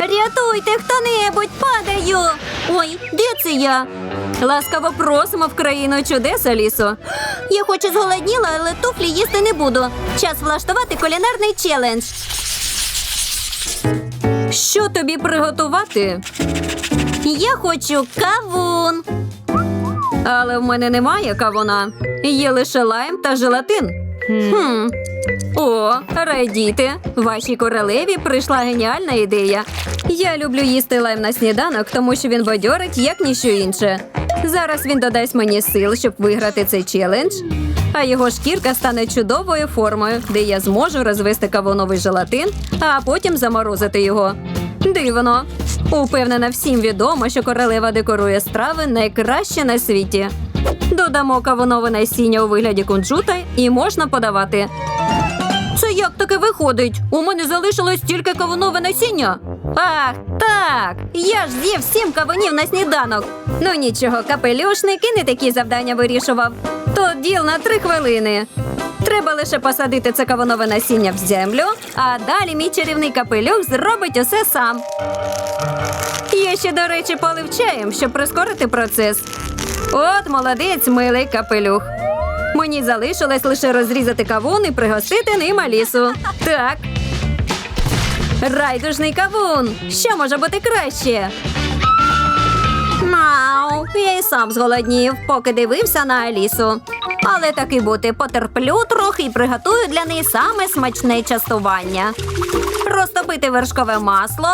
Рятуйте хто-небудь, падаю. Ой, де це я? Ласкаво просимо в країну чудес, Алісо. Я хоч і зголодніла, але туфлі їсти не буду. Час влаштувати кулінарний челендж. Що тобі приготувати? Я хочу кавун. Але в мене немає кавуна. Є лише лайм та желатин. Хм. О, радійте! Вашій королеві прийшла геніальна ідея. Я люблю їсти лайм на сніданок, тому що він бадьорить, як ніщо інше. Зараз він додасть мені сил, щоб виграти цей челендж. А його шкірка стане чудовою формою, де я зможу розвести кавуновий желатин, а потім заморозити його. Дивно. Упевнена, всім відомо, що королева декорує страви найкраще на світі. Додамо кавунове насіння у вигляді кунжута і можна подавати. Це як таке виходить? У мене залишилось тільки кавунове насіння. Ах, так. Я ж з'їв сім кавунів на сніданок. Ну нічого, капелюшник і не такі завдання вирішував. То діл на три хвилини. Треба лише посадити це кавунове насіння в землю, а далі мій чарівний капелюх зробить усе сам. Я ще, до речі, полив чаєм, щоб прискорити процес. От молодець, милий капелюх. Мені залишилось лише розрізати кавун і пригостити ним Алісу. Так. Райдужний кавун. Що може бути краще? Мау, я і сам зголоднів, поки дивився на Алісу. Але таки бути, потерплю трохи і приготую для неї саме смачне частування. Розтопити вершкове масло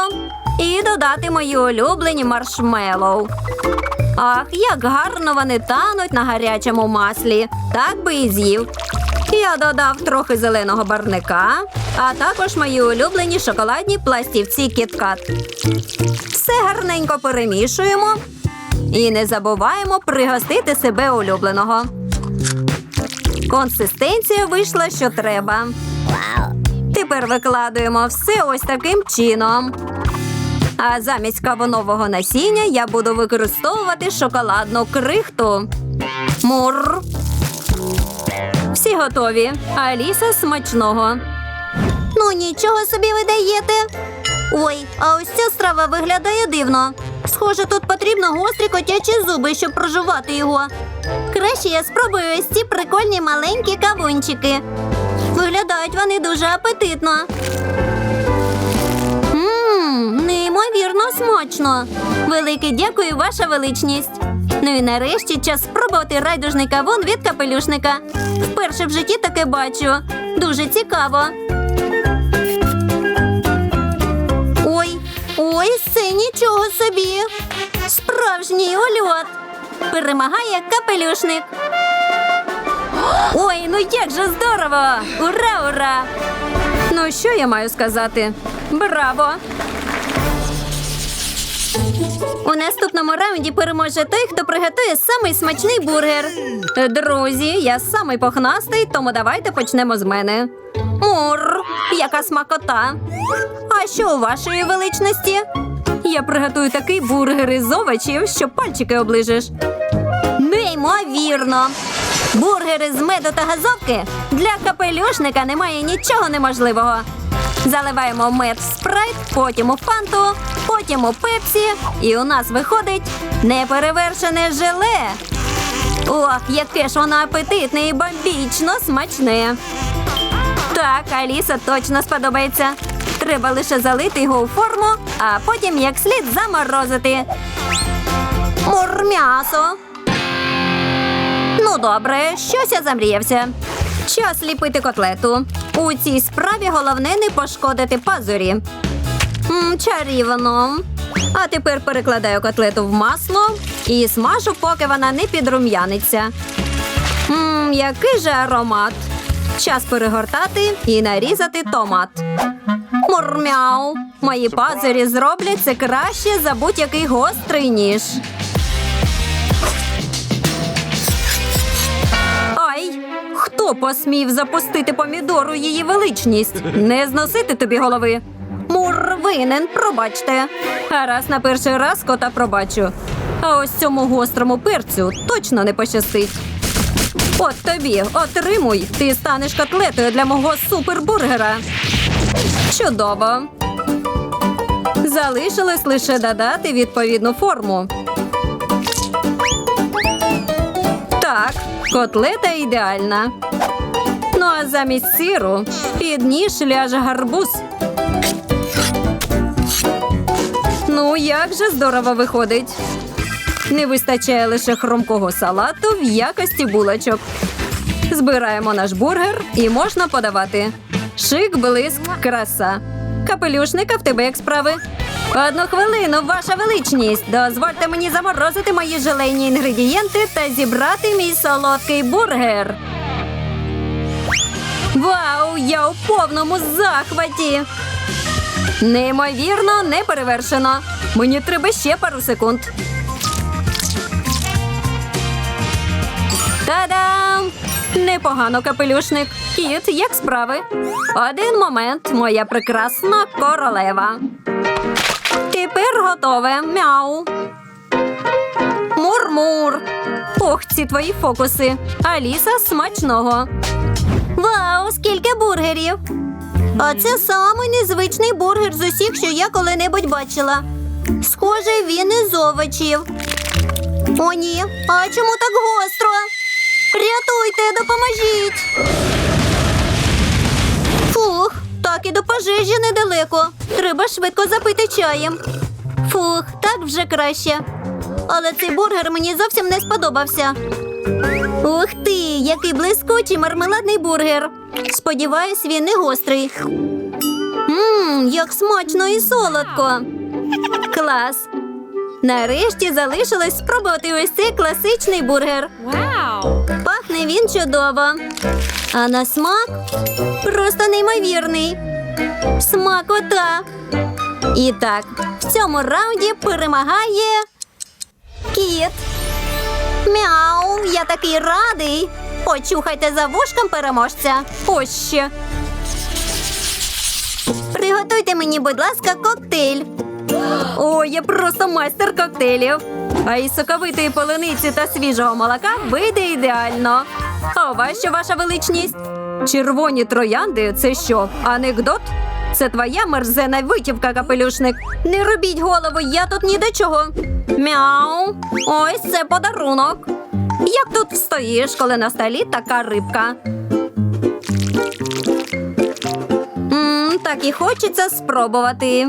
і додати мої улюблені маршмеллоу. Ах, як гарно вони тануть на гарячому маслі. Так би і з'їв. Я додав трохи зеленого барника, а також мої улюблені шоколадні пластівці кіткат. Все гарненько перемішуємо і не забуваємо пригостити себе улюбленого. Консистенція вийшла, що треба. Тепер викладуємо все ось таким чином. А замість кавунового насіння я буду використовувати шоколадну крихту. Мур. Всі готові. Аліса смачного. Ну, нічого собі ви даєте. Ой, а ось ця страва виглядає дивно. Схоже, тут потрібно гострі котячі зуби, щоб прожувати його. Краще я спробую ось ці прикольні маленькі кавунчики. Виглядають вони дуже апетитно. Неймовірно смачно. Велике дякую, ваша величність. Ну і нарешті час спробувати райдужний кавун від капелюшника. Вперше в житті таке бачу. Дуже цікаво. Ой, ой, це нічого собі. Справжній ольот. Перемагає капелюшник. Ой, ну як же здорово! Ура, ура! Ну, що я маю сказати? Браво! Наступному раунді переможе той, хто приготує самий смачний бургер. Друзі, я самий похнастий, тому давайте почнемо з мене. Мур, яка смакота! А що у вашої величності? Я приготую такий бургер із овочів, що пальчики оближеш. Неймовірно! Бургери з меду та газовки для капелюшника немає нічого неможливого. Заливаємо мед в спрайт, потім у фанту, потім у пепсі, і у нас виходить неперевершене желе. Ох, яке ж воно апетитне і бомбічно смачне. Так, Аліса точно сподобається. Треба лише залити його у форму, а потім як слід заморозити. Мур м'ясо. Ну, добре, щось я замріявся. Час ліпити котлету. У цій справі головне не пошкодити пазурі. Чарівно. А тепер перекладаю котлету в масло і смажу, поки вона не підрум'яниться. Мм, який же аромат. Час перегортати і нарізати томат. Мурмяу. Мої пазурі зроблять це краще за будь-який гострий ніж. Ай! Хто посмів запустити помідору її величність? Не зносити тобі голови. Мур винен, пробачте. А раз на перший раз кота пробачу. А ось цьому гострому перцю точно не пощастить. От тобі, отримуй, ти станеш котлетою для мого супербургера. Чудово. Залишилось лише додати відповідну форму. Так, котлета ідеальна. Ну а замість сиру під ніж ляже гарбуз. Ну, як же здорово виходить. Не вистачає лише хромкого салату в якості булочок. Збираємо наш бургер і можна подавати. Шик, блиск, краса. Капелюшника в тебе як справи? Одну хвилину, ваша величність. Дозвольте мені заморозити мої желейні інгредієнти та зібрати мій солодкий бургер. Вау, я у повному захваті. Неймовірно, не перевершено. Мені треба ще пару секунд. Та-дам! Непогано, капелюшник. Кіт, як справи? Один момент, моя прекрасна королева. Тепер готове. Мяу. Мур-мур. Ох, ці твої фокуси. Аліса смачного. Вау, скільки бургерів! А це самий незвичний бургер з усіх, що я коли-небудь бачила. Схоже, він із овочів. О, ні. А чому так гостро? Рятуйте, допоможіть. Фух, так і до пожежі недалеко. Треба швидко запити чаєм. Фух, так вже краще. Але цей бургер мені зовсім не сподобався. Ух ти, який блискучий мармеладний бургер. Сподіваюсь, він не гострий. Ммм, як смачно і солодко. Клас. Нарешті залишилось спробувати ось цей класичний бургер. Пахне він чудово. А на смак просто неймовірний. Смакота. І так, в цьому раунді перемагає кіт. Мяу, я такий радий. Почухайте за вушком переможця. Ось. Приготуйте мені, будь ласка, коктейль. О, я просто майстер коктейлів. А із соковитої полениці та свіжого молока вийде ідеально. А у ваша величність? Червоні троянди це що? Анекдот? Це твоя мерзена витівка, капелюшник. Не робіть голову, я тут ні до чого. Мяу. Ось це подарунок. Як тут встоїш, коли на столі така рибка? Мм, так і хочеться спробувати.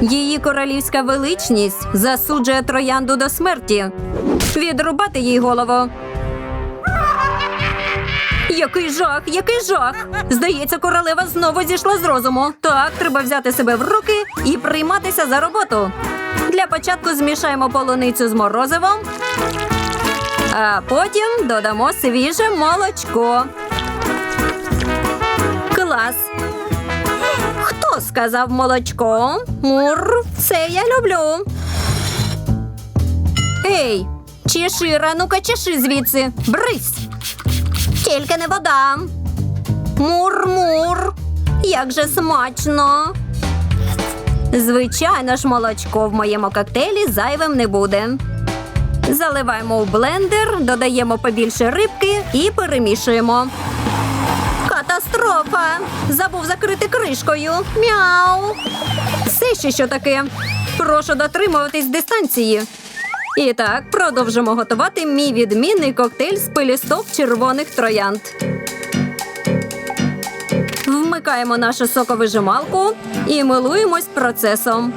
Її королівська величність засуджує троянду до смерті. Відрубати їй голову. Який жах, який жах! Здається, королева знову зійшла з розуму. Так, треба взяти себе в руки і прийматися за роботу. Для початку змішаємо полуницю з морозивом, а потім додамо свіже молочко. Клас! Хто сказав молочко? Мур, це я люблю. Ей, чешира, ну-ка чеши звідси. Брись. Тільки не вода. Мур-мур. Як же смачно. Звичайно ж, молочко в моєму коктейлі зайвим не буде. Заливаємо у блендер, додаємо побільше рибки і перемішуємо. Катастрофа! Забув закрити кришкою. Мяу. Це ще що таке? Прошу дотримуватись дистанції. І так, продовжимо готувати мій відмінний коктейль з пилісток червоних троянд. Вмикаємо нашу соковижималку і милуємось процесом.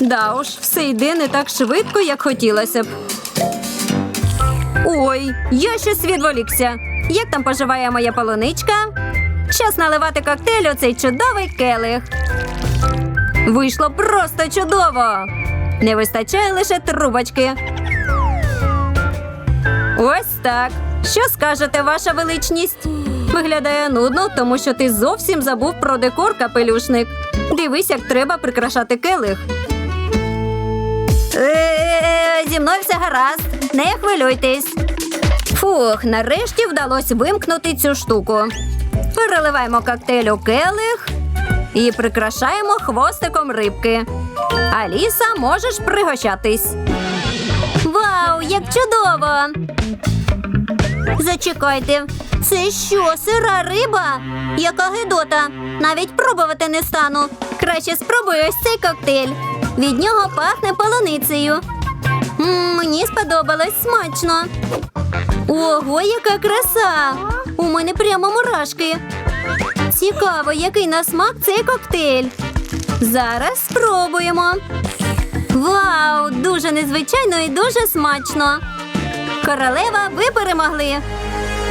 Да уж, все йде не так швидко, як хотілося б. Ой, я щось відволікся. Як там поживає моя полуничка? Час наливати коктейль у цей чудовий келих. Вийшло просто чудово. Не вистачає лише трубочки. Ось так. Що скажете, ваша величність? Виглядає нудно, тому що ти зовсім забув про декор, капелюшник. Дивись, як треба прикрашати келих. Е, Зі мною все гаразд. Не хвилюйтесь. Фух, нарешті вдалося вимкнути цю штуку. Переливаємо коктейль у келих і прикрашаємо хвостиком рибки. Аліса, можеш пригощатись. Вау, як чудово! Зачекайте, це що, сира риба? Яка гидота? Навіть пробувати не стану. Краще спробую ось цей коктейль. Від нього пахне полуницею. Мені сподобалось смачно. Ого, яка краса! У мене прямо мурашки. Цікаво, який на смак цей коктейль. Зараз спробуємо. Вау! Дуже незвичайно і дуже смачно. Королева, ви перемогли.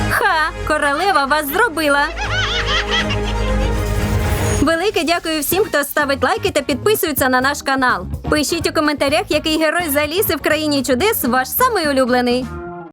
Ха! Королева вас зробила. Велике дякую всім, хто ставить лайки та підписується на наш канал. Пишіть у коментарях, який герой з Аліси в країні чудес ваш самий улюблений.